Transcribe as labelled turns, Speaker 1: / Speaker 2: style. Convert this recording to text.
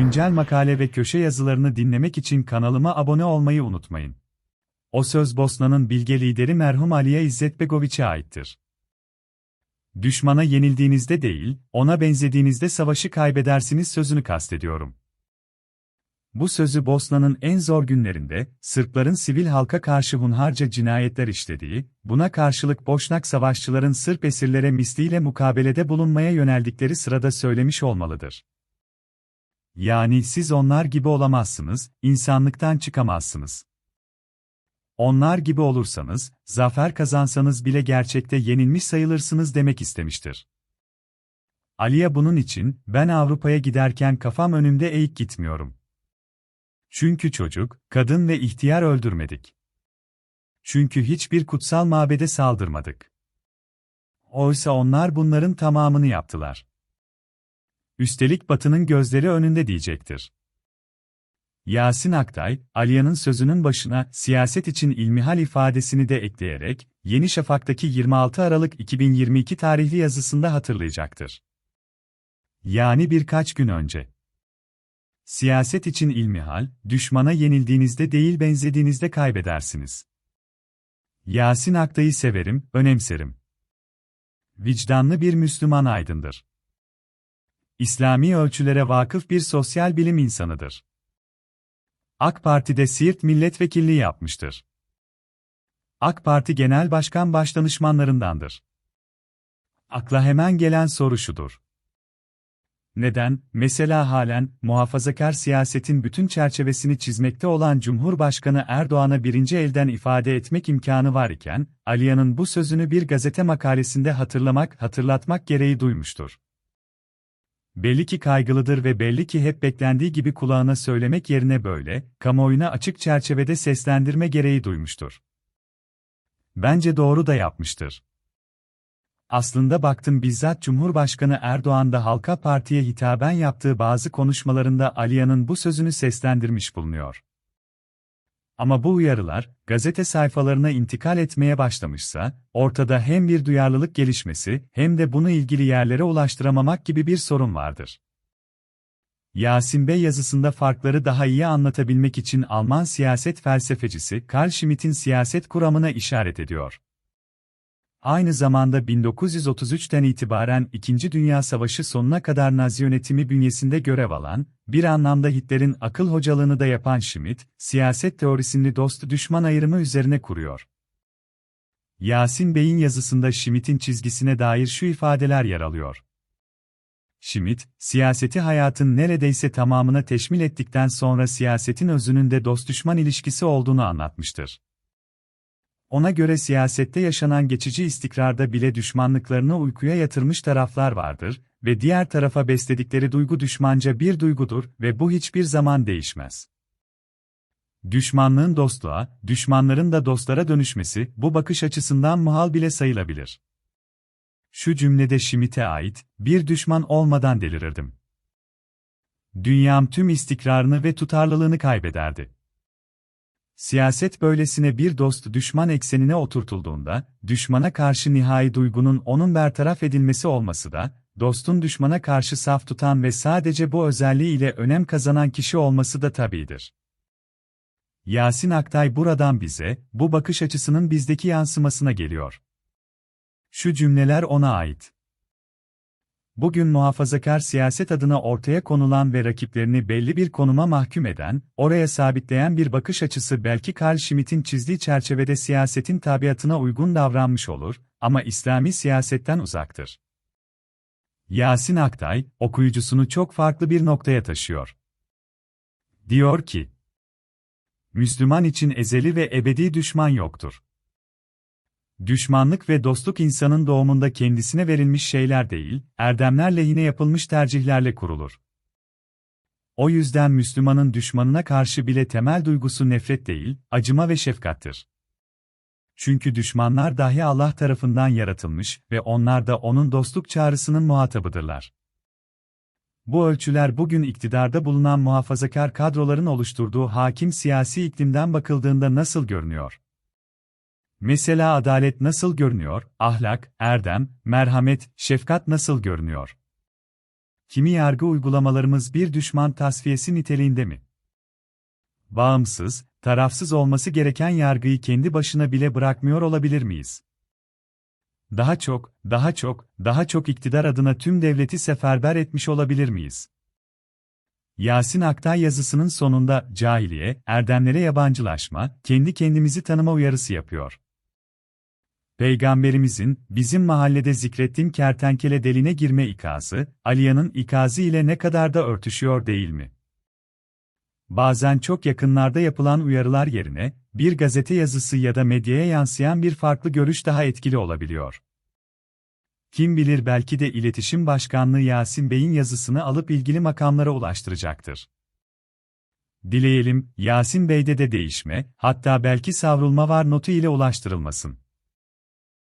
Speaker 1: Güncel makale ve köşe yazılarını dinlemek için kanalıma abone olmayı unutmayın. O söz Bosna'nın bilge lideri merhum Aliye İzzet Begoviç'e aittir. Düşmana yenildiğinizde değil, ona benzediğinizde savaşı kaybedersiniz sözünü kastediyorum. Bu sözü Bosna'nın en zor günlerinde, Sırpların sivil halka karşı hunharca cinayetler işlediği, buna karşılık Boşnak savaşçıların Sırp esirlere misliyle mukabelede bulunmaya yöneldikleri sırada söylemiş olmalıdır. Yani siz onlar gibi olamazsınız, insanlıktan çıkamazsınız. Onlar gibi olursanız, zafer kazansanız bile gerçekte yenilmiş sayılırsınız demek istemiştir. Aliye bunun için, ben Avrupa'ya giderken kafam önümde eğik gitmiyorum. Çünkü çocuk, kadın ve ihtiyar öldürmedik. Çünkü hiçbir kutsal mabede saldırmadık. Oysa onlar bunların tamamını yaptılar. Üstelik Batı'nın gözleri önünde diyecektir. Yasin Aktay, Aliya'nın sözünün başına siyaset için ilmihal ifadesini de ekleyerek, Yeni Şafak'taki 26 Aralık 2022 tarihli yazısında hatırlayacaktır. Yani birkaç gün önce. Siyaset için ilmihal, düşmana yenildiğinizde değil benzediğinizde kaybedersiniz. Yasin Aktay'ı severim, önemserim. Vicdanlı bir Müslüman aydındır. İslami ölçülere vakıf bir sosyal bilim insanıdır. AK Parti'de Siirt milletvekilliği yapmıştır. AK Parti Genel Başkan Başdanışmanlarındandır. Akla hemen gelen soru şudur. Neden, mesela halen, muhafazakar siyasetin bütün çerçevesini çizmekte olan Cumhurbaşkanı Erdoğan'a birinci elden ifade etmek imkanı var iken, Aliya'nın bu sözünü bir gazete makalesinde hatırlamak, hatırlatmak gereği duymuştur. Belli ki kaygılıdır ve belli ki hep beklendiği gibi kulağına söylemek yerine böyle, kamuoyuna açık çerçevede seslendirme gereği duymuştur. Bence doğru da yapmıştır. Aslında baktım bizzat Cumhurbaşkanı Erdoğan da Halka Parti'ye hitaben yaptığı bazı konuşmalarında Aliya'nın bu sözünü seslendirmiş bulunuyor. Ama bu uyarılar, gazete sayfalarına intikal etmeye başlamışsa, ortada hem bir duyarlılık gelişmesi, hem de bunu ilgili yerlere ulaştıramamak gibi bir sorun vardır. Yasin Bey yazısında farkları daha iyi anlatabilmek için Alman siyaset felsefecisi Karl Schmitt'in siyaset kuramına işaret ediyor. Aynı zamanda 1933'ten itibaren İkinci Dünya Savaşı sonuna kadar Nazi yönetimi bünyesinde görev alan, bir anlamda Hitler'in akıl hocalığını da yapan Schmitt, siyaset teorisini dost-düşman ayrımı üzerine kuruyor. Yasin Bey'in yazısında Schmitt'in çizgisine dair şu ifadeler yer alıyor. Schmitt, siyaseti hayatın neredeyse tamamına teşmil ettikten sonra siyasetin özünün de dost-düşman ilişkisi olduğunu anlatmıştır. Ona göre siyasette yaşanan geçici istikrarda bile düşmanlıklarını uykuya yatırmış taraflar vardır ve diğer tarafa besledikleri duygu düşmanca bir duygudur ve bu hiçbir zaman değişmez. Düşmanlığın dostluğa, düşmanların da dostlara dönüşmesi bu bakış açısından muhal bile sayılabilir. Şu cümlede Schmitt'e ait, bir düşman olmadan delirirdim. Dünyam tüm istikrarını ve tutarlılığını kaybederdi. Siyaset böylesine bir dost-düşman eksenine oturtulduğunda, düşmana karşı nihai duygunun onun bertaraf edilmesi olması da, dostun düşmana karşı saf tutan ve sadece bu özelliği ile önem kazanan kişi olması da tabidir. Yasin Aktay buradan bize, bu bakış açısının bizdeki yansımasına geliyor. Şu cümleler ona ait. Bugün muhafazakar siyaset adına ortaya konulan ve rakiplerini belli bir konuma mahkum eden, oraya sabitleyen bir bakış açısı belki Karl Schmitt'in çizdiği çerçevede siyasetin tabiatına uygun davranmış olur, ama İslami siyasetten uzaktır. Yasin Aktay, okuyucusunu çok farklı bir noktaya taşıyor. Diyor ki, Müslüman için ezeli ve ebedi düşman yoktur. Düşmanlık ve dostluk insanın doğumunda kendisine verilmiş şeyler değil, erdemler lehine yapılmış tercihlerle kurulur. O yüzden Müslümanın düşmanına karşı bile temel duygusu nefret değil, acıma ve şefkattir. Çünkü düşmanlar dahi Allah tarafından yaratılmış ve onlar da onun dostluk çağrısının muhatabıdırlar. Bu ölçüler bugün iktidarda bulunan muhafazakar kadroların oluşturduğu hakim siyasi iklimden bakıldığında nasıl görünüyor? Mesela adalet nasıl görünüyor, ahlak, erdem, merhamet, şefkat nasıl görünüyor? kimi yargı uygulamalarımız bir düşman tasfiyesi niteliğinde mi? Bağımsız, tarafsız olması gereken yargıyı kendi başına bile bırakmıyor olabilir miyiz? Daha çok, daha çok, daha çok iktidar adına tüm devleti seferber etmiş olabilir miyiz? Yasin Aktay yazısının sonunda cahiliye, erdemlere yabancılaşma, kendi kendimizi tanıma uyarısı yapıyor. Peygamberimizin, bizim mahallede zikrettiğim kertenkele deline girme ikazı, Aliya'nın ikazı ile ne kadar da örtüşüyor değil mi? Bazen çok yakınlarda yapılan uyarılar yerine, bir gazete yazısı ya da medyaya yansıyan bir farklı görüş daha etkili olabiliyor. Kim bilir belki de İletişim Başkanlığı Yasin Bey'in yazısını alıp ilgili makamlara ulaştıracaktır. Dileyelim, Yasin Bey'de de değişme, hatta belki savrulma var notu ile ulaştırılmasın.